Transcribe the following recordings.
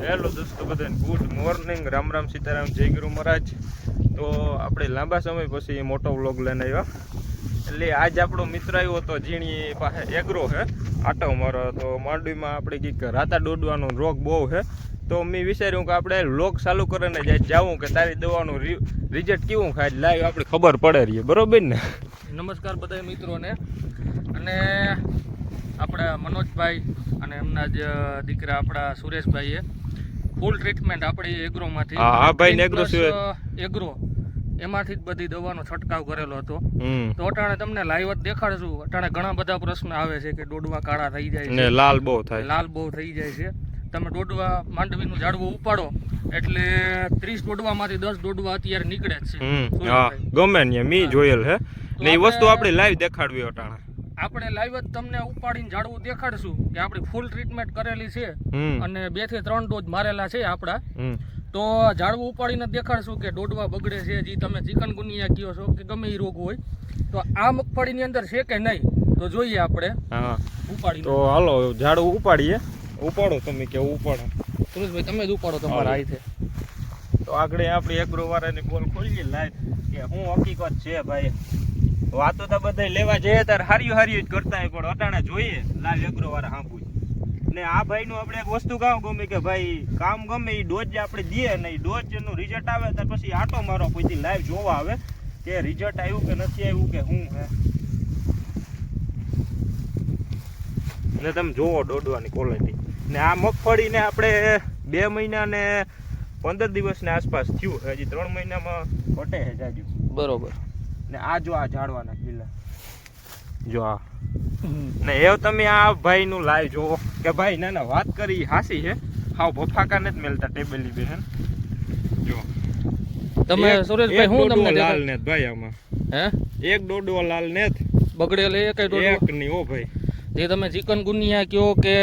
Hello દોસ્તો, બધાને good morning Ram Ram Sitaram, જય ગુરુ મહારાજ. તો આપણે લાંબા સમય પછી મોટો વ્લોગ લઈને આવ્યા. એટલે આજ આપણો મિત્ર આવ્યો હતો, ઝીણી પાસે એગ્રો છે આટો મારો. તો માંડવીમાં આપણે કંઈક રાતા દોડવાનો રોગ બહુ છે તો મેં વિચાર્યું કે આપણે વ્લોગ ચાલુ કરીને જાય જાવું કે તારી દવાનું રિઝલ્ટ કેવું ખાય લાઈવ આપણે ખબર પડે રહીએ. બરોબર ને? નમસ્કાર બધા મિત્રોને. અને આપણા મનોજભાઈ અને એમના જ દીકરા આપણા સુરેશભાઈએ ફૂલ ટ્રીટમેન્ટ આપણે એગ્રોમાંથી. હા, આ ભાઈને એગ્રો એમાંથી જ બધી દવાનો છંટકાવ કરેલો હતો. તો અટાણે તમને લાઈવ જ દેખાડશું. અટાણે ઘણા બધા પ્રશ્ન આવે છે કે દોડવા કાળા થઈ જાય છે. લાલ બહુ થાય. લાલ બહુ થઈ જાય છે. તમે દોડવા માંડવીનું ઝાડવું ઉપાડો. એટલે ત્રીસ દોડવામાંથી દસ દોડવા અત્યારે નીકળે જ છે. હા ગમે ને મી જોયેલ હે. ને એ વસ્તુ આપણે લાઈવ દેખાડવી અટાણા. આપણે લાઈવ જ તમને ઉપાડીને ઝાડવું દેખાડશું કે આપણી ફૂલ ટ્રીટમેન્ટ કરેલી છે અને બેથી ત્રણ ડોઝ મારેલા છે આપણા. તો ઝાડવું ઉપાડીને દેખાડશું કે ડોડવા બગડે છે જે તમે ચિકન ગુનિયા કયો છો કે ગમે એ રોગ હોય. તો આ મગફળીની અંદર છે કે નહીં? તો જોઈએ આપણે ઉપાડી તો હાલો ઝાડવું ઉપાડીએ. ઉપાડો તમે કે ઉપાડો? સુરેશભાઈ તમે જ ઉપાડો તમારા હાથે. તો આગળ આપણી એગ્રો વાળાની બોલ ખોલીએ લાઈટ કે હું હકીકત છે ભાઈ? વાતો તો બધા લેવા જઈએ ત્યારે હાર્યું હાર્યું જ કરતા હોય, પણ અટાણે જોઈએ. લાલ એગ્રો વાળા હાંભું ને આ ભાઈનું આપણે એક વસ્તુ કામ ગમે કે ભાઈ, કામ ગમે એ ડોઝ આપણે દઈએ ને એ ડોઝનું રિઝલ્ટ આવે ત્યાર પછી આટો મારો, પછી લાઈવ જોવા આવે કે રિઝલ્ટ આવ્યું કે નથી આવ્યું કે શું હે. ને તમે જોવો દોડવાની ક્વોલિટી ને આ મગફળીને આપણે બે મહિના ને પંદર દિવસની આસપાસ થયું, હજી ત્રણ મહિનામાં ઘટે છે જાજુ. બરોબર. ને આ જો આ ઝાડવાના કિલ્લા. જો આ. ને એવ તમે આ ભાઈનું લાઈવ જોવો. કે ભાઈ ના ના વાત કરી હાસી છે. હાવ બફાકા નથી મેલતા ટેબલી બેન જો. તમે સુરેશભાઈ હું તમને લાલ નેત ભાઈ આમાં. હે? એક ડોડો લાલ નેત. બગડેલે એક કઈ એક ની ઓ ભાઈ. જે તમે ચિકન ગુનિયા કયો કે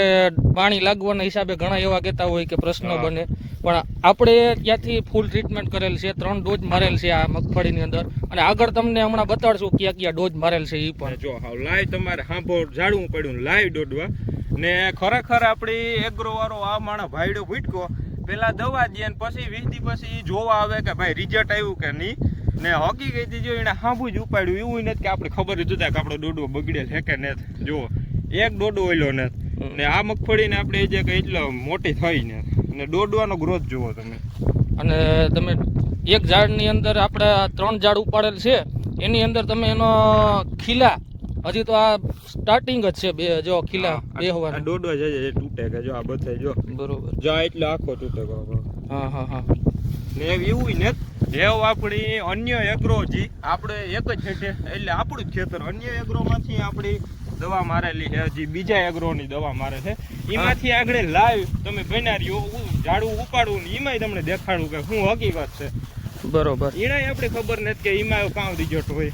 પાણી લાગવાના હિસાબે ઘણા એવા કહેતા હોય કે પ્રશ્ન બને. પણ આપણે ત્યાંથી ફૂલ ટ્રીટમેન્ટ કરેલ છે ત્રણ ડોઝ મારેલ છે આ મગફળીની અંદર. અને આગળ તમને હમણાં બતાડશું ક્યાં ક્યાં ડોઝ મારેલ છે એ પણ. જો હા લાઈવ તમારે હાંભો ઝાડવું પડ્યું લાઈવ દોડવા. ને ખરેખર આપણી એગ્રોવાળો આ માણસ ભાઈડો ભૂટકો પેલા દવા દે ને પછી વીસ દી પછી જોવા આવે કે ભાઈ રિઝલ્ટ આવ્યું કે નહીં. ને હોકી કહી જો એને હાંભું જ ઉપાડ્યું એવું નથી કે આપણે ખબર જ હતા કે આપણો દોડવો બગડેલ છે કે નથી. જો એક દોડો ઓઈલો ને ને આ મગફળીને આપણે જે કે એટલે મોટી થઈ ને ને દોડવાનો ગ્રોથ જુઓ તમે. અને તમે એક ઝાડની અંદર આપણે ત્રણ ઝાડ ઉપાડેલ છે એની અંદર તમે એનો ખીલા હજી તો આ સ્ટાર્ટિંગ જ છે બે જો ખીલા બે હોવાના જાય છે, એ તૂટે કે જો આ બધા જો. બરોબર. જો એટલે આખો તૂટે બરાબર હા હા હા. ને એવું ને એવ આપણી અન્ય એગ્રો જી આપણે એક જ હેઠે એટલે આપણું જ ખેતર. અન્ય એગ્રોમાંથી આપણી દવા મારેલી છે હજી બીજા એગ્રોની દવા મારે છે. એમાંથી આગળ લાઈવ તમે બનાર્યો ઝાડું ઉપાડવું ને એમાંય તમને દેખાડું કે શું હકીકત છે. બરોબર. એને આપણે ખબર નથી કે એમાં કામ રિઝલ્ટ હોય.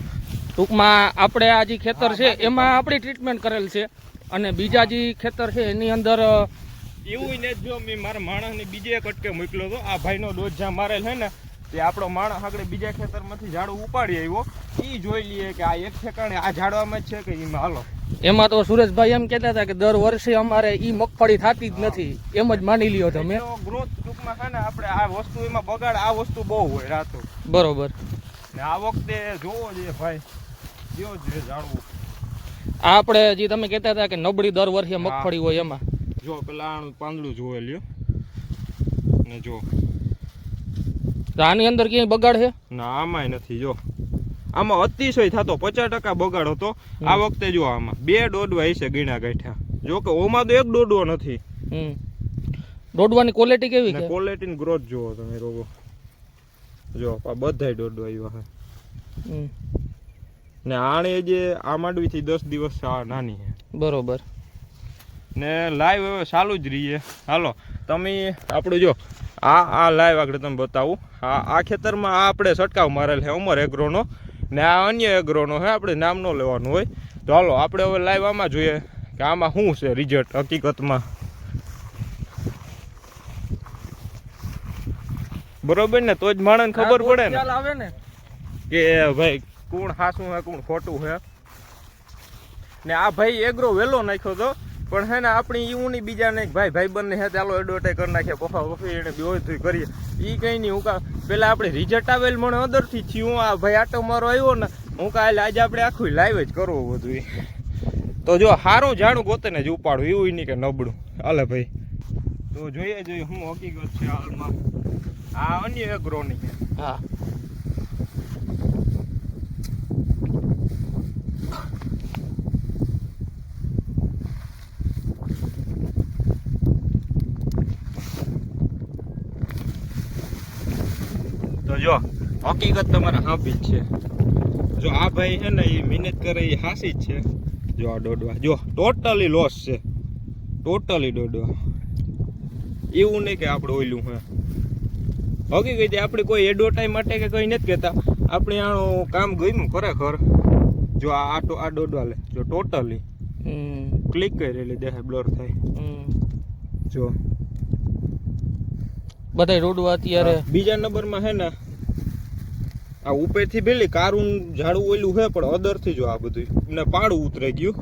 ટૂંકમાં આપણે આ જે ખેતર છે એમાં આપણી ટ્રીટમેન્ટ કરેલ છે. અને બીજા જે ખેતર છે એની અંદર એવું ને જો મેં મારા માણસને બીજે એક અટકે મોકલ્યો હતો આ ભાઈનો ડોઝ જ્યાં મારેલ છે ને તે આપણો માણસ આગળ બીજા ખેતરમાંથી ઝાડું ઉપાડી આવ્યો. એ જોઈ લઈએ કે આ એક ઠેકાણે આ ઝાડવામાં જ છે કે એમાં હાલો. એમાં તો સુરેશભાઈ એમ કહેતા હતા કે દર વર્ષે અમારે ઈ મગફળી થતી જ નથી. એમ જ માની લ્યો તમે. ગ્રોથ ટૂંકમાં છે ને આપણે આ વસ્તુ એમાં બગાડ આ વસ્તુ બહુ હોય રાતો. બરોબર. ને આ વખતે જોવો જોઈએ ભાઈ જો જોઈએ જાણવું આપણે જે તમે કહેતા હતા કે નબળી દર વર્ષે મગફળી હોય એમાં. જો પેલા પાંદડું જોવે લ્યો. ને જો. આની અંદર ક્યાંય બગાડ છે? ના આમાંય નથી જો. આમાં અતિશય થતો પચાસ ટકા બગાડ હતો. આ વખતે જો આમાં બે દોડવા હશે ગીણા ગાંઠ્યા. જો કે ઓમાં તો એક દોડવો નથી. દોડવાની ક્વોલિટી કેવી છે? ક્વોલિટી ગ્રોથ જુઓ તમે રોગો જો આ બધાય દોડવા આવ્યા છે ને આણે જે આ માંડવી થી દસ દિવસ નાની છે બરોબર. ને લાઈવ હવે ચાલુ જ રહીએ. હાલો તમે આપણું જો આ આ લાઈવ આગળ તમે બતાવું. આ આ ખેતરમાં આ આપણે છટકાવ મારેલ છે અમર એગ્રોનો ને આ અન્ય એગ્રોનો હે આપણે નામ ન લેવાનું હોય. તો હાલો આપણે હવે લાઈવ આમાં જોઈએ કે આમાં શું છે રિઝલ્ટ હકીકતમાં. બરોબર ને? તો જ માણસને ખબર પડે ને? આવે ને? કે ભાઈ કોણ હાસું હે કોણ ખોટું હે? ને આ ભાઈ એગ્રો વેલો નાખ્યો તો. પણ હે ને આપણી એવું નહીં બીજા નહીં ભાઈ ભાઈ બંને હે ચાલો એડવર્ટાઈઝ કરી નાખીએ પફા પફી એને બેહોશ કરીએ. એ કંઈ નહીં, હું કા પેલા આપણે રિઝલ્ટ આવેલ મને અંદરથી થયું આ ભાઈ આટો મારો આવ્યો ને, હું કાલે આજે આપણે આખું લાઈવ જ કરવું બધું તો જો સારું જાણું ગોતેને જ ઉપાડું, એવું નહીં કે નબળું. હાલે ભાઈ. તો જોઈએ જોઈએ, હું હકીકત છે હાલમાં. આ અન્ય એગ્રોની હા. જો હકીકત તમારે હાફી જ છે. જો આ ભાઈ છે ને એ મહેનત કરે એ હાસી જ છે. જો આ દોડવા જો ટોટલી લોસ છે. ટોટલી દોડવા. એવું નહીં કે આપણે ઓયલું હે હકીકત આપણે કોઈ એડવર્ટાઈઝ માટે કે કંઈ નથી કહેતા. આપણે આનું કામ ગયું ખરેખર. જો આ આ ટો- આ દોડવા લે. જો ટોટલી ક્લિક કરી એટલે દેખાય બ્લર થાય. જો. બધાય રોડવા અત્યારે. બીજા નંબરમાં હે ને આ ઉપરથી પેલી કારું ઝાડું ઓલું છે પણ અદરથી જો આ બધું ને પાડું ઉતરાઈ ગયું.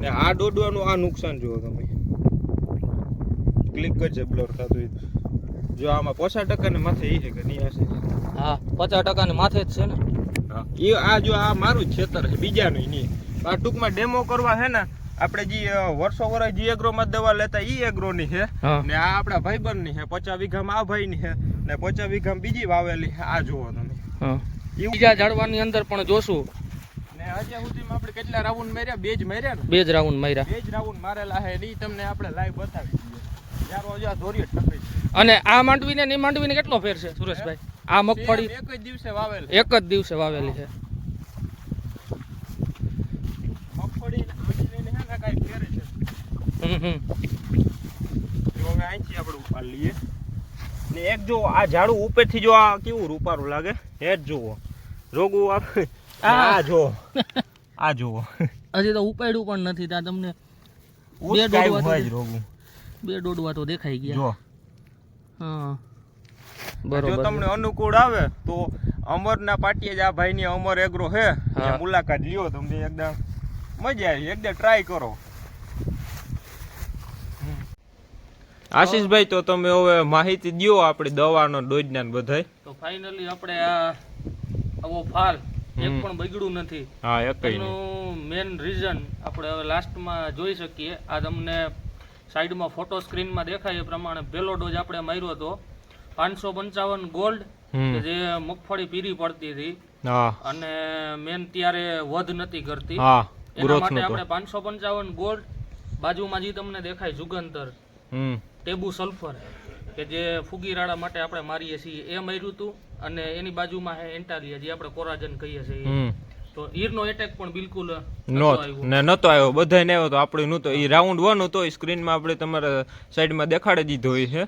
ને આ દોડવાનું આ નુકસાન જુઓ તમે. ક્લિક કરજે બ્લર થતું જો આમાં પચાસ ટકા ને માથે એ છે કે નહીં હશે હા પચાસ ટકા ને માથે જ છે ને. એ આ જો આ મારું જ ખેતર છે બીજાનું નહીં. આ ટૂંકમાં ડેમો કરવા છે ને આપણે જે વર્ષો વર્ષ જે એગ્રોમાં દવા લેતા ઈ એગ્રોની છે. હા. ને આ આપણા ભાઈબંધની છે પચાસ વીઘામાં આ ભાઈ ની છે. ને પચાસ વીઘામાં બીજી વાવેલી. આ જુઓ તમે. બીજા ઝાડવાની અંદર પણ જોશું. ને અત્યાર સુધીમાં આપણે કેટલા રાઉન્ડ માર્યા? બે જ માર્યા ને? બે જ રાઉન્ડ માર્યા. બે જ રાઉન્ડ મારેલા છે ઈ તમને આપણે લાઈવ બતાવી દઈએ. અને આ માંડવીને ને માંડવીને કેટલો ફેર છે સુરેશભાઈ? આ મગફળી એક જ દિવસે વાવેલ. એક જ દિવસે વાવેલી છે. મગફળી હમ હમ. હવે અહીંથી આપણે ઉપાડ લઈએ. ને એક જો આ ઝાડું ઉપરથી જો આ કેવું રૂપારું લાગે? જ જુઓ. રોગું આપણે આ. જો આ જુઓ. હજી તો ઉપાડ્યું પણ નથી ત્યાં તમને બે ડોડવા રોગું. બે ડોડવા તો દેખાઈ ગયા. જો હા. જો તમને અનુકૂળ આવે તો અમરના પાટીએ જ આ ભાઈની અમર એગ્રો છે મુલાકાત લ્યો તમને એકદમ. મજા આવી. એકદમ ટ્રાય કરો. આશીષભાઈ તો તમે હવે માહિતી દો આપણે દવાનો ડોજના બધાય. તો ફાઇનલી આપણે આ આવો ફાલ એક પણ બગડ્યું નથી. હા એક મેન રીઝન આપણે હવે લાસ્ટમાં જોઈ શકીએ. આ તમને સાઈડમાં ફોટો સ્ક્રીનમાં દેખાય એ પ્રમાણે પહેલો ડોઝ આપણે માર્યો હતો. પાંચસો પંચાવન ગોલ્ડ જે મગફળી પીરી પડતી હતી. અને મેન ત્યારે વધ નથી કરતી. એના માટે આપણે પાંચસો પંચાવન ગોલ્ડ બાજુમાં જે તમને દેખાય જુગંતર. ટેબુ સલ્ફર કે જે ફુગીરાળા માટે આપણે મારીએ છીએ એ માર્યું હતું અને એની બાજુમાં છે એન્ટાલિયા જે આપણે કોરાજન કહીએ છીએ. તો ઈરનો એટેક પણ બિલકુલ નો આવ્યો. ને નતો આવ્યો. બધાય ને આવ્યો તો આપણે નહોતો. એ રાઉન્ડ વન હતો એ સ્ક્રીનમાં આપણે તમારા સાઈડમાં દેખાડી દીધો હોય છે.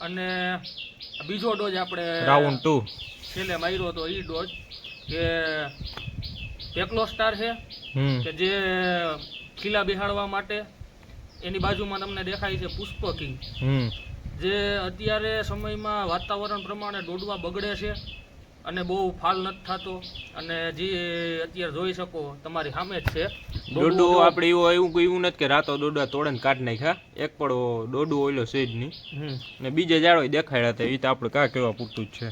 અને બીજો ડોઝ આપણે રાઉન્ડ ટુ છેલ્લે માર્યો હતો એ ડોઝ કે એકલો સ્ટાર છે કે જે ખીલા બિહાડવા માટે એની બાજુમાં તમને દેખાય છે પુષ્પ કિંગ. હમ. જે અત્યારે સમયમાં વાતાવરણ પ્રમાણે ડોડવા બગડે છે અને બહુ ફાલ નથી થતો. અને જે અત્યારે જોઈ શકો તમારી સામે જ છે. ડોડો આપણે એવું એવું એવું નથી કે રાતો દોડવા તોડે ને કાઢ નાખ્યા. એક પડો દોડું ઓઈલો સેજ નહીં હમ. ને બીજે જાળો દેખાડ્યા હતા એ તો આપણે કાં કેવા પૂરતું જ છે.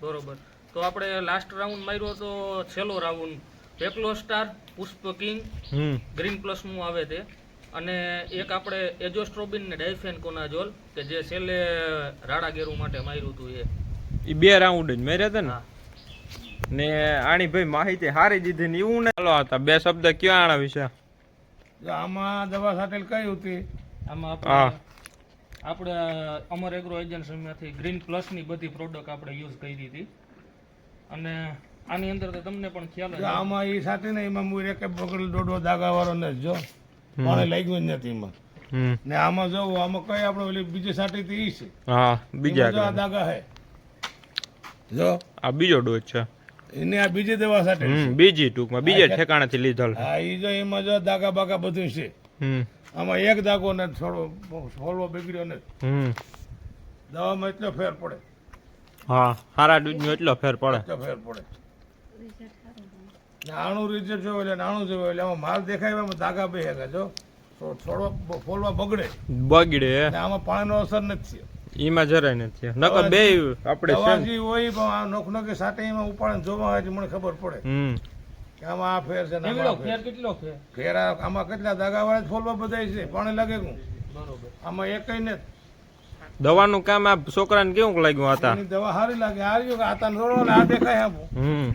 બરોબર. તો આપણે લાસ્ટ રાઉન્ડ માર્યો તો છેલ્લો રાઉન્ડ પેકલો સ્ટાર પુષ્પ કિંગ. ગ્રીન પ્લસનું આવે તે. અને એક આપણે એજોસ્ટ્રોબિન ને ડાયફેન કોનાજોલ કે જે છેલ્લે રાડા ગેરુ માટે માર્યું હતું એ. એ બે રાઉન્ડ જ મેર્યા હતા ને? ને આની ભાઈ માહિતી હારી દીધી ને એવું ને ચાલો હતા બે શબ્દ કયો આના વિશે જો આમાં દવા સાથે કઈ હતી? આમાં હા. આપણે આપણે અમર એગ્રો એજન્સીમાંથી ગ્રીન પ્લસની બધી પ્રોડક્ટ આપણે યુઝ કરી હતી. અને આની અંદર તો તમને પણ ખ્યાલ આમાં એ સાથે ને એમાં મું એક બગડ દોડવો દાગા વાળો ને જો. પાણી લાગ્યું જ નથી એમાં. ને આમાં જો આમાં કઈ આપણે ઓલી બીજી સાટી ઈ છે. હા બીજા આ દાગા હે. જો. આ બીજો ડોઝ છે. એને આ બીજી દવા હમ બીજી ટૂંકમાં બીજા ઠેકાણાથી લીધેલ હા ઈ જો એમાં જો દાગા બાગા બધું છે. હમ. આમાં એક દાગો ને થોડો છોડવો બગડ્યો ને. હમ. દવામાં એટલો ફેર પડે. હા સારા દૂધનો એટલો ફેર પડે. એટલો ફેર પડે. નાણું રીતે જો એટલે નાણું જોવે એટલે આમાં માલ દેખાય એમાં ધાગા બે હેગા જો. થોડો ફોલવા બગડે. બગડે આમાં પાણીનો અસર નથી એમાં જરાય નથી નકર બે આપણે દવા હોય પણ આ નોખ નોખી સાથે એમાં ઉપાડે જોવા હોય મને ખબર પડે. હમ. આમાં આ ફેર છે કેટલો ફેર? ફેર. કેટલો ફેર? ફેર આમાં કેટલા ધાગા વાળા ફોલવા બધાય છે પાણી લાગે કું બરોબર. આમાં એકઈ ને દવાનું કામ આ છોકરાને કેવું લાગ્યું હતા દવા સારી લાગે. હારી રહ્યું કે આ તને થોડો ને આ દેખાય આપું હમ.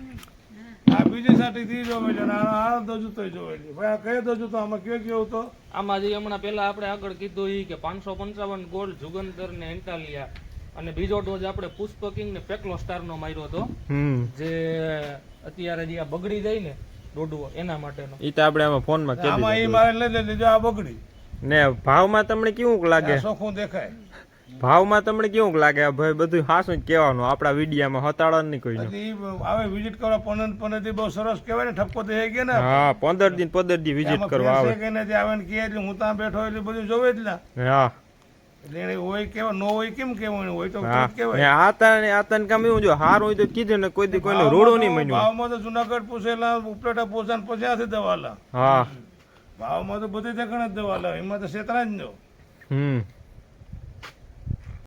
આ અને આ આ તો જોવે છે. ભાઈ આ કયો દજુ તો? આમાં કયો કેવું તો આમાં જે હમણાં પહેલા આપણે આગળ કીધું ઈ કે પાંચસો પંચાવન ગોલ્ડ જુગંતર ને એન્ટાલિયા અને બીજો ડોઝ આપણે પુષ્પ કિંગ ને પેકલો સ્ટાર નો માર્યો હતો. જે અત્યારે જે આ બગડી જાય ને દોડવો એના માટેનો. ઈ તો આપણે આમાં ફોનમાં કે આમાં એ દીધું મારે લઈ લીધું આ બગડી. ને ભાવમાં તમને કેવું લાગે? સોખું દેખાય. ભાવમાં તમને કેવું લાગે? ભાઈ બધું હાસું જ કહેવાનું. આપણા વિડીયામાં હતાડન નહીં કોઈ આવે વિઝિટ કરવા પનન પનથી બહુ સરસ કહેવાય ને ઠપકો થઈ ગયા ને? હા પંદર દિન પંદર દી વિઝિટ કરવા આવે. કે નથી આવે ને કહે એટલે હું ત્યાં બેઠો એટલે બધું જોવે જ ના હા. એટલે એને હોય કેવા નો હોય કેમ કેવાનું હોય તો કેવાય ને ને આતા એવું જો હાર હોય તો કીધું ને કોઈ દી રોડો નહીં માન્યું. ભાવમાં તો જુનાગઢ પૂછેલા ઉપલેટા પોસાન પછી ભાવમાં તો બધી દવા લા એમાં તો શેતરા જ હમ.